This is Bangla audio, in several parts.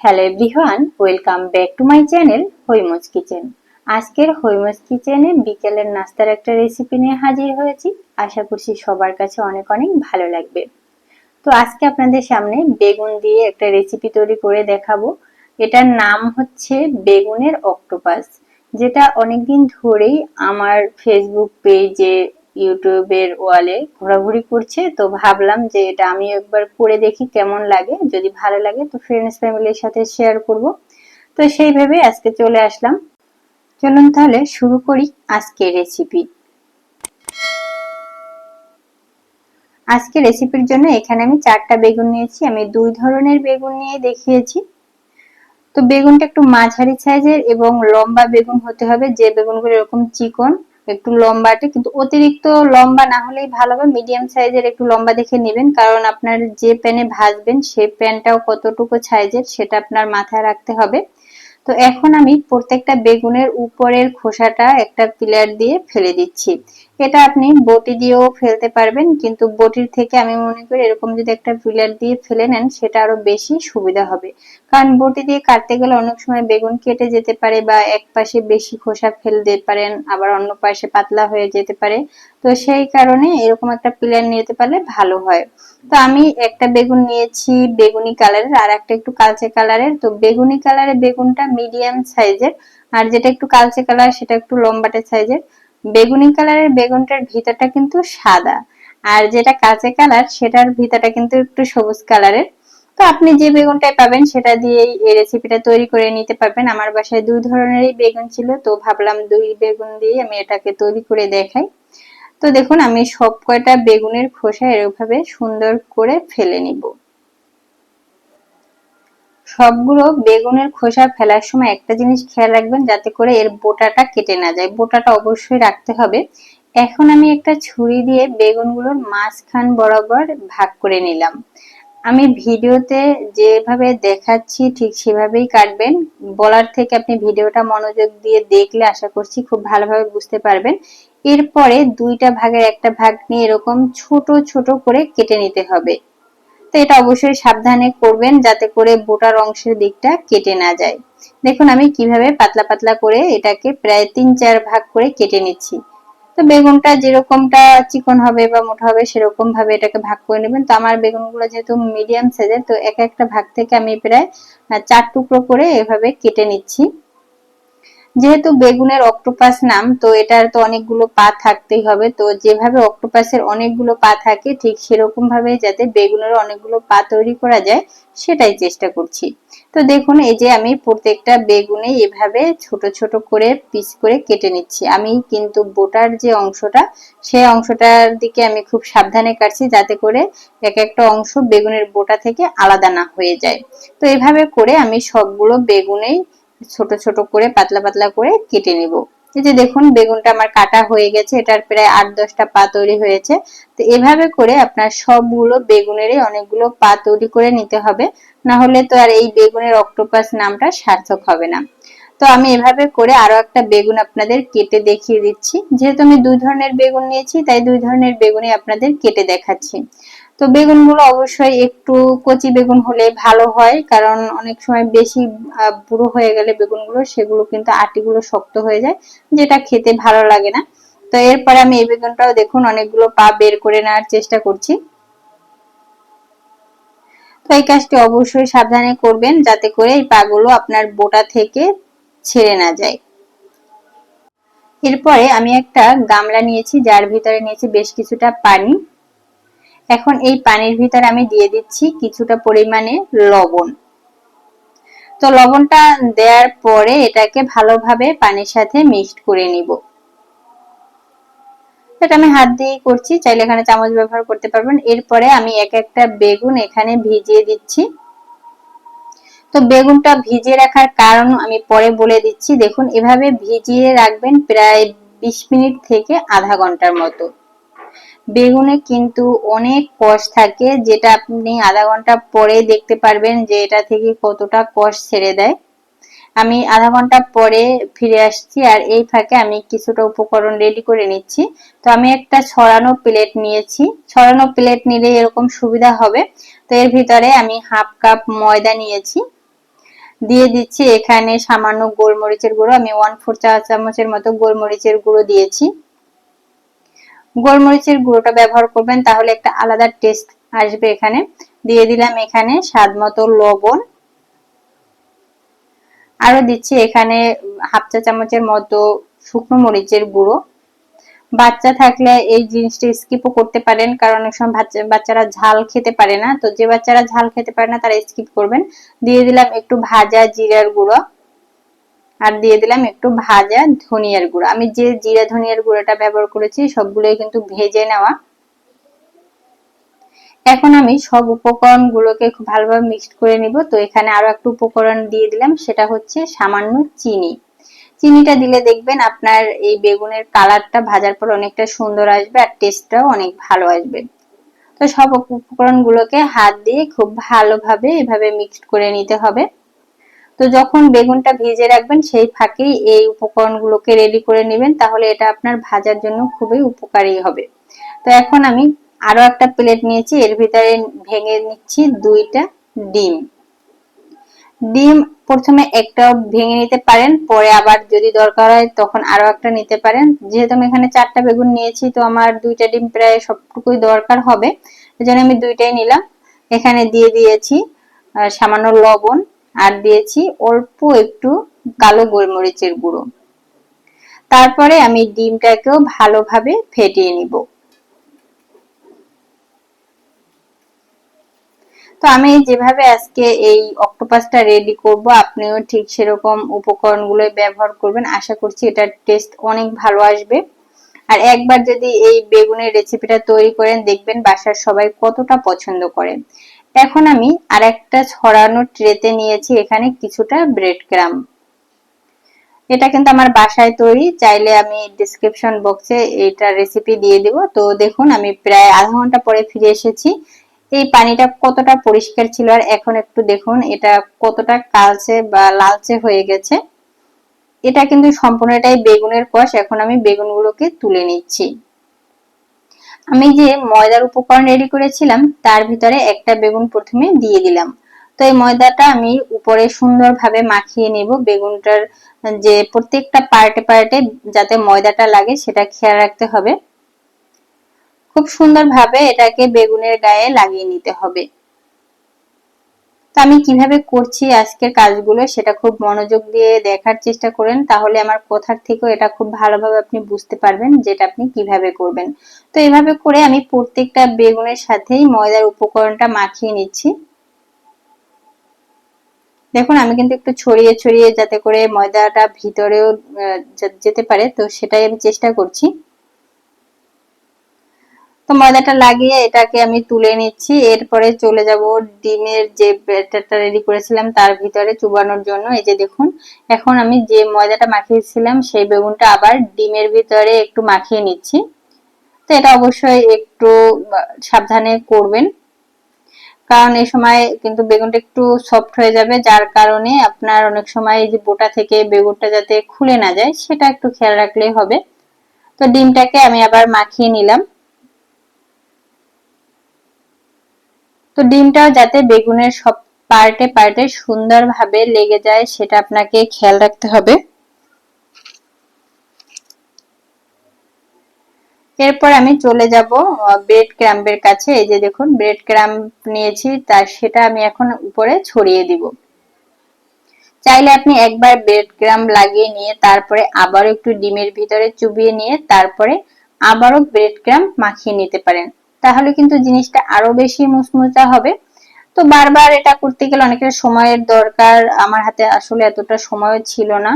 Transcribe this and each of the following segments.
Hello everyone welcome back to my channel Hoimo's kitchen আজকের হৈমজ কিচেনে বিকেলের নাস্তার একটা রেসিপি নিয়ে হাজির হয়েছি। আশা করছি সবার কাছে অনেক অনেক ভালো লাগবে। তো আজকে আপনাদের সামনে বেগুন দিয়ে একটা রেসিপি তৈরি করে দেখাবো। এটার নাম হচ্ছে বেগুনের অক্টোপাস যেটা অনেকদিন ধরেই আমার ফেসবুক পেজে ইউটিউবের ওয়ালে ঘোরাঘুরি করছে, তো ভাবলাম যে এটা আমি একবার করে দেখি কেমন লাগে। যদি ভালো লাগে তো ফ্রেন্ডস ফ্যামিলির সাথে শেয়ার করব। তো সেই ভেবে আজকে চলে আসলাম। চলুন তাহলে শুরু করি আজকের রেসিপি আজকে রেসিপির জন্য এখানে আমি চারটা বেগুন নিয়েছি। আমি দুই ধরনের বেগুন নিয়ে দেখিয়েছি। তো বেগুনটা একটু মাঝারি সাইজের এবং লম্বা বেগুন হতে হবে। যে বেগুনগুলো এরকম চিকন একটু লম্বাটে, কিন্তু অতিরিক্ত লম্বা না হলেই ভালো হবে। মিডিয়াম সাইজের একটু লম্বা দেখে নেবেন, কারণ আপনার যে প্যানে ভাজবেন সেই প্যানটাও কতটুকু সাইজের সেটা আপনার মাথায় রাখতে হবে। তো এখন আমি প্রত্যেকটা বেগুনের উপরের খোসাটা একটা পিলার দিয়ে ফেলে দিচ্ছি। এটা আপনি বটি দিয়েও ফেলতে পারবেন, কিন্তু বটির থেকে আমি মনে করি এরকম যদি একটা পিলার দিয়ে ফেলে নেন, সেটা আরও বেশি সুবিধা হবে। কারণ বটি দিয়ে কাটতে গেলে অনেক সময় বেগুন কেটে যেতে পারে বা এক পাশে বেশি খোসা ফেলতে পারেন, আবার অন্য পাশে পাতলা হয়ে যেতে পারে। তো সেই কারণে এরকম একটা পিলার নিতে পারলে ভালো হয়। তো আমি একটা বেগুন নিয়েছি বেগুনি কালারের, আর একটা একটু কালচে কালারের। তো বেগুনি কালারের বেগুনটা মিডিয়াম সাইজের আর যেটা একটু কালচে কালার সেটা একটু লম্বাটে সাইজের বেগুনি কালারের বেগুনটার ভিতরটা কিন্তু সাদা, আর যেটা কাঁচে কালার সেটার ভিতরটা কিন্তু একটু সবুজ কালারের তো আপনি যে বেগুনটাই পাবেন, সেটা দিয়েই এই রেসিপিটা তৈরি করে নিতে পারবেন। আমার বাসায় দুই ধরনেরই বেগুন ছিল, তো ভাবলাম দুই বেগুন দিয়ে আমি এটাকে তৈরি করে দেখাই। তো দেখুন, আমি সব কয়টা বেগুনের খোসা এরভাবে সুন্দর করে ফেলে নিব। সবগুলো বেগুনের খোসা ফেলার সময় একটা জিনিস খেয়াল রাখবেন যাতে করে এর বোটাটা কেটে না যায়। বোটাটা অবশ্যই রাখতে হবে। এখন আমি একটা ছুরি দিয়ে বেগুনগুলোর মাঝখান বরাবর ভাগ করে নিলাম। আমি ভিডিওতে যেভাবে দেখাচ্ছি ঠিক সেভাবেই কাটবেন। বলার থেকে আপনি ভিডিওটা মনোযোগ দিয়ে দেখলে আশা করছি খুব ভালোভাবে বুঝতে পারবেন। এরপরে দুইটা ভাগের একটা ভাগ নিয়ে এরকম ছোট ছোট করে কেটে নিতে হবে। তো এটা অবশ্যই সাবধানে করবেন যাতে করে বোটার অংশের দিকটা কেটে না যায়। দেখুন, আমি কীভাবে পাতলা পাতলা করে এটাকে প্রায় তিন চার ভাগ করে কেটে নিচ্ছি। তো বেগুনটা যেরকমটা চিকন হবে বা মোটা হবে সেরকম ভাবে এটাকে ভাগ করে নেবেন। তো আমার বেগুনগুলো যেহেতু মিডিয়াম সাইজের, তো এক একটা ভাগ থেকে আমি প্রায় চার টুকরো করে এভাবে কেটে নিচ্ছি। যেহেতু বেগুনের অক্টোপাস নাম, তো এটার তো অনেকগুলো পা থাকতেই হবে। তো যেভাবে অক্টোপাসের অনেকগুলো পা থাকে, ঠিক সেরকম ভাবে যাতে বেগুনের অনেকগুলো পা তৈরি করা যায়, সেটাই চেষ্টা করছি। তো দেখুন, এই যে আমি প্রত্যেকটা বেগুনে এভাবে ছোট ছোট করে পিস করে কেটে নিচ্ছি। আমি কিন্তু বোটার যে অংশটা, সেই অংশটার দিকে আমি খুব সাবধানে কাটছি, যাতে করে এক একটা অংশ বেগুনের বোটা থেকে আলাদা না হয়ে যায়। তো এভাবে করে আমি সবগুলো বেগুনেই ছোট ছোট করে, পাতলা পাতলা করে কেটে নেব। এই যে দেখুন, বেগুনটা আমার কাটা হয়ে গেছে, এটার প্রায় আট দশটা পা তৈরি হয়েছে। তো এভাবে করে আপনার সবগুলো বেগুনেরই অনেকগুলো পা তৈরি করে নিতে হবে। না হলে তো আর এই বেগুনের অক্টোপাস নামটা সার্থক হবে না। তো আমি এভাবে করে আরও একটা বেগুন আপনাদের কেটে দেখিয়ে দিচ্ছি। যেহেতু আমি দুই ধরনের বেগুন নিয়েছি, তাই দুই ধরনের বেগুনই আপনাদের কেটে দেখাচ্ছি। তো বেগুনগুলো অবশ্যই একটু কচি বেগুন হলে ভালো হয়, কারণ অনেক সময় বেশি বুড়ো হয়ে গেলে বেগুনগুলো, সেগুলো কিন্তু আটিগুলো শক্ত হয়ে যায়, যেটা খেতে ভালো লাগে না। তো এরপরে আমি এই বেগুনটাও দেখুন, অনেকগুলো পা বের করে নেওয়ার চেষ্টা করছি। তো এই কাজটি অবশ্যই সাবধানে করবেন, যাতে করে এই পাগুলো আপনার বোটা থেকে ছেড়ে না যায়। এরপরে আমি একটা গামলা নিয়েছি, যার ভিতরে নিয়েছি বেশ কিছুটা পানি। এখন এই পানির ভিতরে আমি দিয়ে দিচ্ছি কিছুটা পরিমাণে লবণ। তো লবণটা দেওয়ার পরে এটাকে ভালোভাবে পানির সাথে মিক্সড করে নিব। এটা আমি হাত দিয়ে করছি, চাইলে এখানে চামচ ব্যবহার করতে পারবেন। এরপরে আমি এক একটা বেগুন এখানে ভিজিয়ে দিচ্ছি। তো বেগুনটা ভিজিয়ে রাখার কারণ আমি পরে বলে দিচ্ছি। দেখুন, এভাবে ভিজিয়ে রাখবেন প্রায় বিশ মিনিট থেকে আধা ঘণ্টার মতো। বেগুনে কিন্তু অনেক কষ থাকে, যেটা আপনি আধা ঘণ্টা পরে দেখতে পারবেন যে এটা থেকে কতটা কষ ছেড়ে দেয়। আমি আধা ঘণ্টা পরে ফিরে আসছি আর এই ফাঁকে আমি কিছুটা উপকরণ রেডি করে নিচ্ছি। তো আমি একটা ছড়ানো প্লেট নিয়েছি। ছড়ানো প্লেট নিলে এরকম সুবিধা হবে। তো এর ভিতরে আমি হাফ কাপ ময়দা নিয়েছি। দিয়ে দিচ্ছি। এখানে সামান্য গোলমরিচের গুঁড়ো। আমি ওয়ান ফোর চা চামচের মতো গোলমরিচের গুঁড়ো দিয়েছি। গোলমরিচের গুঁড়োটা ব্যবহার করবেন, তাহলে একটা আলাদা টেস্ট আসবে এখানে। দিয়ে দিলাম এখানে স্বাদ মতো লবণ। আরও দিচ্ছি এখানে হাফ চা চামচের মতো শুকনো মরিচের গুঁড়ো। বাচ্চা থাকলে এই জিনিসটা স্কিপও করতে পারেন, কারণ অনেক সময় বাচ্চারা ঝাল খেতে পারে না। তো যে বাচ্চারা ঝাল খেতে পারে না, তারা স্কিপ করবেন। দিয়ে দিলাম একটু ভাজা জিরার গুঁড়ো। আর দিয়ে দিলাম একটু ভাজা ধনিয়ার গুঁড়ো। আমি যে জিরা ধনিয়ার গুঁড়োটা ব্যবহার করেছি, সবগুলোই কিন্তু ভেজে নেওয়া। এখন আমি সব উপকরণ গুলোকে খুব ভালোভাবে মিক্সড করে নিব। তো এখানে আরও একটু উপকরণ দিয়ে দিলাম, সেটা হচ্ছে সামান্য চিনি। চিনিটা দিলে দেখবেন আপনার এই বেগুনের কালারটা ভাজার পর অনেকটা সুন্দর আসবে আর টেস্টটাও অনেক ভালো আসবে। তো সব উপকরণ গুলোকে হাত দিয়ে খুব ভালোভাবে এভাবে মিক্সড করে নিতে হবে। তো যখন বেগুনটা ভিজে রাখবেন, সেই ফাঁকেই এই উপকরণগুলোকে রেডি করে নেবেন, তাহলে এটা আপনার ভাজার জন্য খুবই উপকারী হবে। তো এখন আমি আরও একটা প্লেট নিয়েছি, এর ভিতরে ভেঙে নিচ্ছি দুইটা ডিম। ডিম প্রথমে একটা ভেঙে নিতে পারেন, পরে আবার যদি দরকার হয় তখন আরও একটা নিতে পারেন। যেহেতু আমি এখানে চারটা বেগুন নিয়েছি, তো আমার দুইটা ডিম প্রায় সবটুকুই দরকার হবে। এজন্য আমি দুইটাই নিলাম। এখানে দিয়ে দিয়েছি সামান্য লবণ, আর দিয়েছি অল্প একটু কালো গোলমরিচের গুঁড়ো। তারপরে আমি ডিমটাকেও ভালোভাবে ফেটিয়ে নিব। তো আমি যেভাবে আজকে এই অক্টোপাসটা রেডি করব, আপনিও ঠিক সেরকম উপকরণগুলো ব্যবহার করবেন। আশা করছি এটার টেস্ট অনেক ভালো আসবে। আর একবার যদি এই বেগুনের রেসিপিটা তৈরি করেন, দেখবেন বাসার সবাই কতটা পছন্দ করেন এখন আমি আর একটা ছড়ানো ট্রেতে নিয়েছি, এখানে কিছুটা ব্রেড ক্রাম এটা কিন্তু আমার বাসায় তৈরি, চাইলে আমি ডিসক্রিপশন বক্সে এটা রেসিপি দিয়ে দিব। তো দেখুন, আমি প্রায় আধা ঘণ্টা পরে ফিরে এসেছি। এই পানিটা কতটা পরিষ্কার ছিল? আর এখন একটু দেখুন, এটা কতটা কালচে বা লালচে হয়ে গেছে। এটা কিন্তু সম্পূর্ণটাই বেগুনের কষ। এখন আমি বেগুনগুলোকে তুলে নিচ্ছি। আমি যে ময়দার উপকরণ রেডি করেছিলাম, তার ভিতরে একটা বেগুন প্রথমে দিয়ে দিলাম। তো এই ময়দাটা আমি উপরে সুন্দরভাবে মাখিয়ে নিব। বেগুনটার যে প্রত্যেকটা পার্টে পার্টে যাতে ময়দাটা লাগে, সেটা খেয়াল রাখতে হবে। খুব সুন্দরভাবে এটাকে বেগুনের গায়ে লাগিয়ে নিতে হবে। তো আমি কীভাবে করছি আজকের কাজগুলো সেটা খুব মনোযোগ দিয়ে দেখার চেষ্টা করেন, তাহলে আমার কথার থেকেও এটা খুব ভালোভাবে আপনি বুঝতে পারবেন যেটা আপনি কীভাবে করবেন। তো এভাবে করে আমি প্রত্যেকটা বেগুনের সাথেই ময়দার উপকরণটা মাখিয়ে নিচ্ছি। দেখুন, আমি কিন্তু একটু ছড়িয়ে ছড়িয়ে যাতে করে ময়দাটা ভিতরেও যেতে পারে, তো সেটাই আমি চেষ্টা করছি। তো ময়দাটা লাগিয়ে এটাকে আমি তুলে নিচ্ছি। এরপরে চলে যাব ডিমের যে ব্যাটারটা রেডি করেছিলাম তার ভিতরে চুবানোর জন্য। এই যে দেখুন, এখন আমি যে ময়দাটা মাখিয়েছিলাম সেই বেগুনটা আবার ডিমের ভিতরে একটু মাখিয়ে নিচ্ছি। তো এটা অবশ্যই একটু সাবধানে করবেন। কারণ এই সময় কিন্তু বেগুনটা একটু সফট হয়ে যাবে, যার কারণে আপনার অনেক সময় এই যে বোটা থেকে বেগুনটা যাতে খুলে না যায়, সেটা একটু খেয়াল রাখলেই হবে। তো ডিমটাকে আমি আবার মাখিয়ে নিলাম। তো ডিমটাও যাতে বেগুনের সব পার্টে পার্টে সুন্দরভাবে লেগে যায়, সেটা আপনাকে খেয়াল রাখতে হবে। এরপর আমি চলে যাব ব্রেড ক্রাম্পের কাছে। এই যে দেখুন ব্রেড ক্রাম্প নিয়েছি তার সেটা আমি এখন উপরে ছড়িয়ে দিব। চাইলে আপনি একবার ব্রেড ক্রাম্প লাগিয়ে নিয়ে, তারপরে আবারও একটু ডিমের ভিতরে চুবিয়ে নিয়ে, তারপরে আবারও ব্রেড ক্রাম্প মাখিয়ে নিতে পারেন। তাহলে কিন্তু জিনিসটা আরও বেশি মুচমুচা হবে। তো বারবার এটা করতে গেলে অনেকের সময়ের দরকার। আমার হাতে আসলে এতটা সময় ছিল না।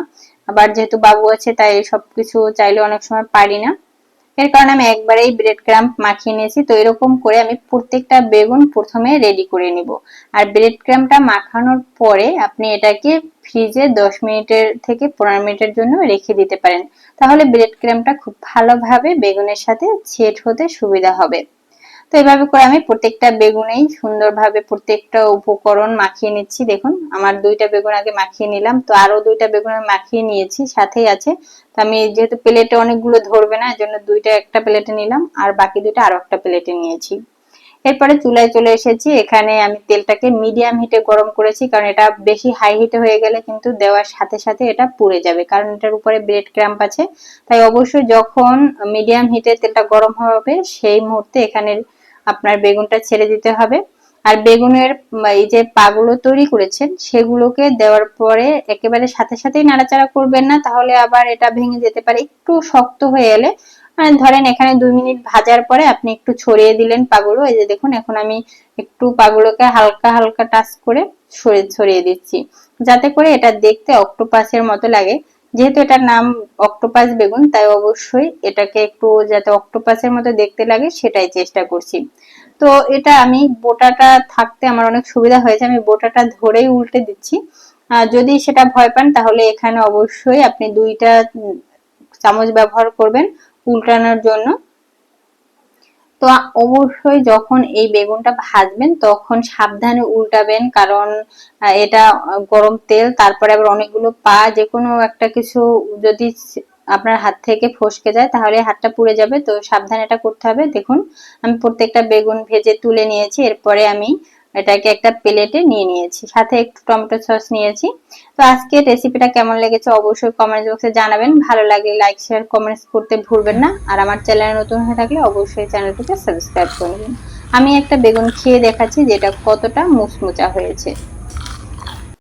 আবার যেহেতু বাবু আছে, তাই সবকিছু চাইলে অনেক সময় পারি না। এর কারণে আমি একবারেই ব্রেড ক্রাম্প মাখিয়ে নিয়েছি। তো এরকম করে আমি প্রত্যেকটা বেগুন প্রথমে রেডি করে নিব। আর ব্রেড ক্রাম্পটা মাখানোর পরে আপনি এটাকে ফ্রিজে দশ মিনিটের থেকে পনেরো মিনিটের জন্য রেখে দিতে পারেন। তাহলে ব্রেড ক্রাম্পটা খুব ভালোভাবে বেগুনের সাথে সেট হতে সুবিধা হবে। তো এভাবে করে আমি প্রত্যেকটা বেগুনেই সুন্দরভাবে প্রত্যেকটা উপকরণ মাখিয়ে নিচ্ছি। দেখুন, আমার দুইটা বেগুন আগে মাখিয়ে নিলাম, তো আরও দুইটা বেগুন আমি মাখিয়ে নিয়েছি, সাথেই আছে। তো আমি যেহেতু প্লেটে অনেকগুলো ধরবে না জন্য দুইটা একটা প্লেটে নিলাম, আর বাকি দুইটা আরও একটা প্লেটে নিয়েছি। এরপরে চুলায় চলে এসেছি, এখানে আমি তেলটাকে মিডিয়াম হিটে গরম করেছি, কারণ এটা বেশি হাই হিটে হয়ে গেলে কিন্তু দেওয়ার সাথে সাথে এটা পুড়ে যাবে, কারণ এটার উপরে ব্রেড ক্র্যাম্প আছে। তাই অবশ্যই যখন মিডিয়াম হিটে তেলটা গরম হবে, সেই মুহূর্তে এখানে আপনার বেগুনটা ছেড়ে দিতে হবে। আর বেগুনের এই যে পাগুলো তৈরি করেছেন, সেগুলোকে দেওয়ার পরে একেবারে সাথে সাথেই নাড়াচাড়া করবেন না, তাহলে আবার এটা ভেঙে যেতে পারে। একটু শক্ত হয়ে এলে মানে ধরেন এখানে দুই মিনিট ভাজার পরে আপনি একটু ছড়িয়ে দিলেন পাগুলো। এই যে দেখুন, এখন আমি একটু পাগুলোকে হালকা হালকা টাচ করে ছড়িয়ে দিচ্ছি। যাতে করে এটা দেখতে অক্টোপাসের মতো লাগে। যেহেতু এটার নাম অক্টোপাস বেগুন, তাই অবশ্যই এটাকে একটু যাতে অক্টোপাসের মতো দেখতে লাগে, সেটাই চেষ্টা করছি। তো এটা আমি বোটাটা থাকতে আমার অনেক সুবিধা হয়েছে, আমি বোটাটা ধরেই উল্টে দিচ্ছি। যদি সেটা ভয় পান, তাহলে এখানে অবশ্যই আপনি দুইটা চামচ ব্যবহার করবেন উল্টানোর জন্য। তো অবশ্যই যখন এই বেগুনটা ভাজবেন, তখন সাবধানে উল্টাবেন, কারণ এটা গরম তেল, তারপরে আবার অনেকগুলো পা যে কোনো একটা কিছু যদি আপনার হাত থেকে ফসকে যায়, তাহলে হাতটা পুড়ে যাবে। তো সাবধানে এটা করতে হবে। দেখুন, আমি প্রত্যেকটা বেগুন ভেজে তুলে নিয়েছি। এরপরে আমি এটাকে একটা প্লেটে নিয়ে নিয়েছি। সাথে একটু টমেটো সস নিয়েছি। তো আজকে রেসিপিটা কেমন লেগেছে অবশ্যই কমেন্ট বক্সে জানাবেন। ভালো লাগলে লাইক শেয়ার কমেন্টস করতে ভুলবেন না। আর আমার চ্যানেলে নতুন হয়ে থাকলে অবশ্যই চ্যানেলটিকে সাবস্ক্রাইব করবেন আমি একটা বেগুন খেয়ে দেখাচ্ছি যেটা কতটা মুচমুচা হয়েছে।